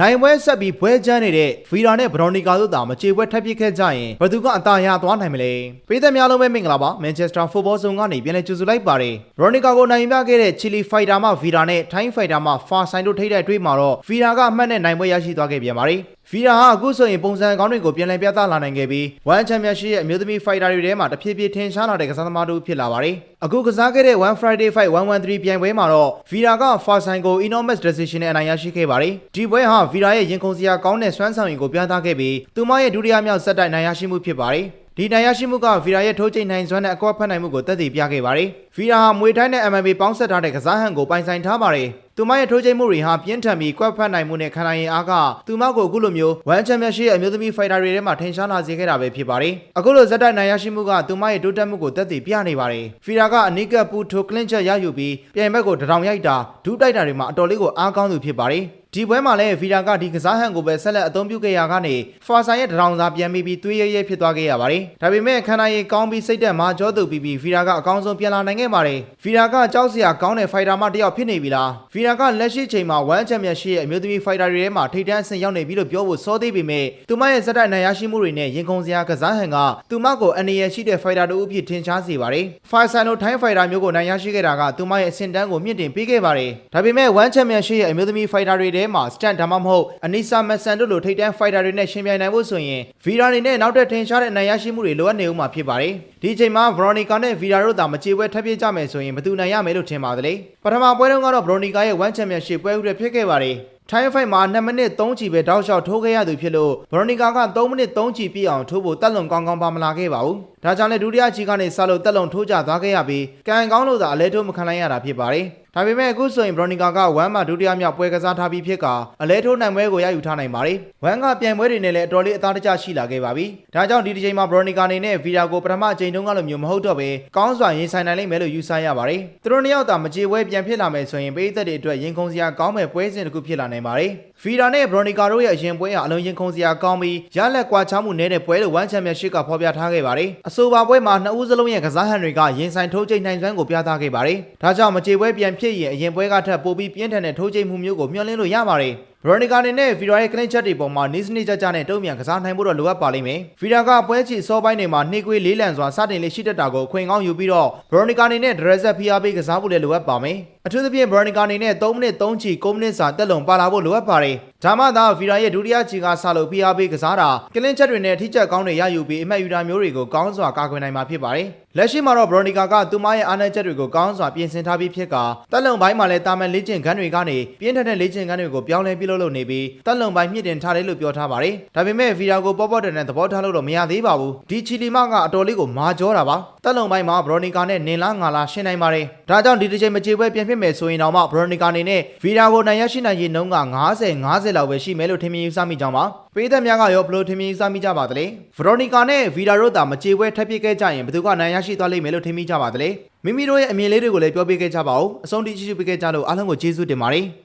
နိုင်ပွဲဆက်ပြီးပွဲချမ်းနေတဲ့ဗီရာနဲ့ဘရိုနီကာတို့သာမကြေပွဲထပ်ပစ်ခဲ့ကြရင်ဘယ်သူကအသာရသွားနိုင်မလဲပြည်သက်များလုံးပဲမင်္ဂလာပါမန်ချက်စတာဖုတ်ဘောဇုံကနေပြန်လည်ကြိုဆိုလိုက်ပါတယ်ဘရိုနီကာကိုနိုင်ပြခဲ့တဲ့ချီလီဖိုက်တာမှဗီရာနဲ့ထိုင်းဖိုက်တာမှဖာဆိုင်တို့ထိတဲ့အတွင်းမှာတော့ဗီရာကအမှတ်နဲ့နိုင်ပွဲရရှိသွားခဲ့ပြန်ပါတယ်ဗီရာဟာအခုဆိုရင်ပုံစံကောင်းတွေကိုပြန်လည်ပြသလာနိုင်ခဲ့ပြီးဝမ်ချန်ပီယံရှစ်ရဲ့အမျိုးသမီးဖိုက်တာတွေထဲမှာတဖြည်းဖြည်းထင်ရှားလာတဲ့ကစားသမားတို့ဖြစ်လာပါတယ်အခုကစားခဲ့တဲ့1 Friday Fight 113ပြိုင်ပွဲမှာတော့ဗီရာကဖာဆိုင်ကို enormous decision နဲ့အနိုင်ရရှိခဲ့ပါတယ်ဒီပွဲဟာဗီရာရဲ့ရင်ခုန်စရာကောင်းတဲ့စွမ်းဆောင်ရည်ကိုပြသခဲ့ပြီးသူမရဲ့ဒုတိယမြောက်ဆက်တိုက်နိုင်ရရှိမှုဖြစ်ပါတယ်ဒီနိုင်ရရှိမှုကဗီရာရဲ့ထိုးချိန်နိုင်စွမ်းနဲ့အကွက်ဖက်နိုင်မှုကိုသက်သေပြခဲ့ပါတယ်။ဗီရာဟာမွေတိုင်းနဲ့ MMA ပေါင်းဆက်ထားတဲ့ကစားဟန်ကိုပိုင်ဆိုင်ထားပါတယ်။ သူမရဲ့ထိုးချိန်မှုတွေဟာပြင်းထန်ပြီးကွက်ဖက်နိုင်မှုနဲ့ခံနိုင်ရည်အားကသူမကိုအခုလိုမျိုးဝမ်ချန်ပီယံရှစ်ရဲ့အမျိုးသမီးဖိုက်တာတွေထဲမှာထင်ရှားလာစေခဲ့တာပဲဖြစ်ပါတယ်။အခုလိုဇက်တိုက်နိုင်ရရှိမှုကသူမရဲ့တိုးတက်မှုကိုသက်သေပြနေပါတယ်။ဗီရာကအနီးကပ်ပူထိုကလင့်ချက်ရယူပြီးပြိုင်ဘက်ကိုတထောင်ရိုက်တာဒူးတိုက်တာတွေမှာအတော်လေးကိုအားကောင်းသူဖြစ်ပါတယ်။ ဒီပွဲမှာလည်းဗီရာကဒီကစားဟန်ကိုပဲဆက်လက်အသုံးပြုခဲ့ရကနေဖာဆိုင်ရဲ့တရောင်စာပြန်ပြီးပြီးသွေးရဲရဲဖြစ်သွားခဲ့ရပါတယ်။ဒါပေမဲ့ခန္ဓာရည်ကောင်းပြီးစိတ်သက်မာကြောသူပြီးပြီးဗီရာကအကောင်းဆုံးပြန်လာနိုင်ခဲ့ပါတယ်။ဗီရာကကြောက်စရာကောင်းတဲ့ဖိုက်တာမတစ်ယောက်ဖြစ်နေပြီလား။ဗီရာကလက်ရှိချိန်မှာဝမ်ချန်ပီယံရှစ်ရဲ့အမျိုးသမီးဖိုက်တာတွေထဲမှာထိပ်တန်းအဆင့်ရောက်နေပြီလို့ပြောဖို့စောသေးပေမဲ့သူမရဲ့ဇက်တိုက်နိုင်ရရှိမှုတွေနဲ့ရင်ခုန်စရာကစားဟန်ကသူမကိုအနေရရှိတဲ့ဖိုက်တာတို့အဖြစ်ထင်ရှားစေပါတယ်။ဖိုင်ဆန်တို့ထိုင်းဖိုက်တာမျိုးကိုနိုင်ရရှိခဲ့တာကသူမရဲ့အဆင့်တန်းကိုမြင့်တင်ပေးခဲ့ပါတယ်။ဒါပေမဲ့ဝမ်ချန်ပီယံရှစ်ရဲ့အမျိုးသမီးဖိုက်တာတွေထဲမှာစတန်ဒါမှမဟုတ်အနီဆာမက်ဆန်တို့လိုထိပ်တန်းဖိုက်တာတွေနဲ့ရှင်ပြိုင်နိုင်ဖို့ဆိုရင်ဗီရာနေနဲ့နောက်ထပ်ထင်ရှားတဲ့နိုင်ရရှိမှုတွေလိုအပ်နေဦးမှာဖြစ်ပါတယ်။ဒီအချိန်မှာဗရိုနီကာနဲ့ဗီရာတို့သာမကြေပွဲထပ်ပြကြမယ်ဆိုရင်ဘယ်သူနိုင်ရမယ်လို့ထင်ပါသလဲ။ပထမပွဲတုန်းကတော့ဗရိုနီကာရဲ့ဝမ်ချန်ပီယံရှစ်ပွဲဥတွေဖြစ်ခဲ့ပါတယ်။ထိုင်းဖိုက်မှာ2မိနစ်3ချီပဲတောက်လျှောက်ထိုးခဲ့ရသူဖြစ်လို့ဗရိုနီကာက3မိနစ်3ချီပြည့်အောင်ထိုးဖို့တက်လုံကောင်းကောင်းပါမလာခဲ့ပါဘူး။ ဒါကြောင့်လည်းဒုတိယချီကနေစလို့တက်လုံထိုးကြသွားခဲ့ရပြီးကန်ကောင်းလို့သာအလဲထိုးမခံလိုက်ရတာဖြစ်ပါတယ်။ဒါပေမဲ့အခုဆိုရင်ဗရိုနီကာကဝမ်မှာဒုတိယမြောက်ပွဲကစားထားပြီးဖြစ်ကအလဲထိုးနိုင်ပွဲကိုရယူထားနိုင်ပါတယ်။ဝမ်ကပြိုင်ပွဲတွေနဲ့လည်းအတော်လေးအသားတကျရှိလာခဲ့ပါပြီ။ဒါကြောင့်ဒီတစ်ချိန်မှာဗရိုနီကာအနေနဲ့ဗီရာကိုပထမအချိန်တုန်းကလိုမျိုးမဟုတ်တော့ပဲကောင်းစွာရင်ဆိုင်နိုင်လိမ့်မယ်လို့ယူဆရပါတယ်။သူတို့နှစ်ယောက်သာမကြေပွဲပြန်ဖြစ်လာမယ်ဆိုရင်ပေးသက်တွေအတွက်ရင်ခုန်စရာကောင်းမဲ့ပွဲစဉ်တစ်ခုဖြစ်လာနိုင်ပါတယ်။ ဗီရာနဲ့ဘရိုနီကာတို့ရဲ့အရင်ပွဲဟာအလုံးရင်ခုန်စရာကောင်းပြီးရလက်ကွာချမှုနည်းတဲ့ပွဲလို့ဝမ်ချန်ပီယံရှစ်ကဖော်ပြထားခဲ့ပါတယ်။အဆိုပါပွဲမှာနှစ်ဦးစလုံးရဲ့ကစားဟန်တွေကရင်ဆိုင်ထိုးကျိတ်နိုင်စွမ်းကိုပြသခဲ့ပါတယ်။ဒါကြောင့်မကြေပွဲပြန်ဖြစ်ရင်အရင်ပွဲကထပ်ပိုပြီးပြင်းထန်တဲ့ထိုးကျိတ်မှုမျိုးကိုမျှော်လင့်လို့ရပါတယ်။ ဗရိုနီကာအနေနဲ့ဗီရာရဲ့ကလင်းချက်တွေပေါ်မှာနီးစနစ်ကြကြနဲ့တုံ့ပြန်ကစားနိုင်ဖို့တော့လိုအပ်ပါလိမ့်မယ်။ဗီရာကပွဲချီစောပိုင်းတွေမှာနှိကွေးလေးလံစွာစတင်လေးရှိတတ်တာကိုအခွင့်ကောင်းယူပြီးတော့ဗရိုနီကာအနေနဲ့ဒရက်ဆက်ဖိအားပေးကစားဖို့လည်းလိုအပ်ပါမယ်။အထူးသဖြင့်ဗရိုနီကာအနေနဲ့3မိနစ်3ချီ9မိနစ်စာတက်လုံပါလာဖို့လိုအပ်ပါတယ်။ ဒါမှသာဗီရာရဲ့ဒုတိယချီကဆာလို့ဖိအားပေးကစားတာကလင်းချက်တွေနဲ့ထိချက်ကောင်းတွေရယူပြီးအမှတ်ယူတာမျိုးတွေကိုကောင်းစွာကာကွယ်နိုင်မှာဖြစ်ပါတယ်။လက်ရှိမှာတော့ဗရိုနီကာကသူမရဲ့အားနည်းချက်တွေကိုကောင်းစွာပြင်ဆင်ထားပြီးဖြစ်ကတက်လုံပိုင်းမှာလည်းတာမန်လေ့ကျင့်ခန်းတွေကနေပြင်းထန်တဲ့လေ့ကျင့်ခန်းတွေကိုပြောင်းလဲပြုလုပ်လုပ်နေပြီးတက်လုံပိုင်းမြင့်တင်ထားတယ်လို့ပြောထားပါတယ်။ဒါပေမဲ့ဗီရာကိုပေါ့ပေါ့တန်နဲ့သဘောထားလို့တော့မရသေးပါဘူး။ဒီချီလီမကအတော်လေးကိုမာကြောတာပါ။တက်လုံပိုင်းမှာဗရိုနီကာနဲ့နင်လားငါလားရှင်းနိုင်ပါတယ်။ဒါကြောင့်ဒီတစ်ချိန်မကြေပွဲပြန်ဖြစ်မယ်ဆိုရင်တော့မှဗရိုနီကာအနေနဲ့ဗီရာကိုနိုင်ရရှိနိုင်ရေးနှုန်းက90 50လောက်ပဲရှိမယ်လို့ထင်မြင်ယူဆမိကြောင်းပါ။ပေးသက်များကရောဘလို့ထင်မြင်ယူဆမိကြပါသလဲ။ဗရိုနီကာနဲ့ဗီရာတို့သာမကြေပွဲထပ်ပြစ်ခဲ့ကြရင်ဘယ်သူကနိုင်ရရှိသွားလိမ့်မယ်လို့ထင်မိကြပါသလဲ။မိမိတို့ရဲ့အမြင်လေးတွေကိုလည်းပြောပြခဲ့ကြပါဦး။အဆုံးထိကြည့်ရှုပေးခဲ့ကြလို့အားလုံးကိုကျေးဇူးတင်ပါတယ်။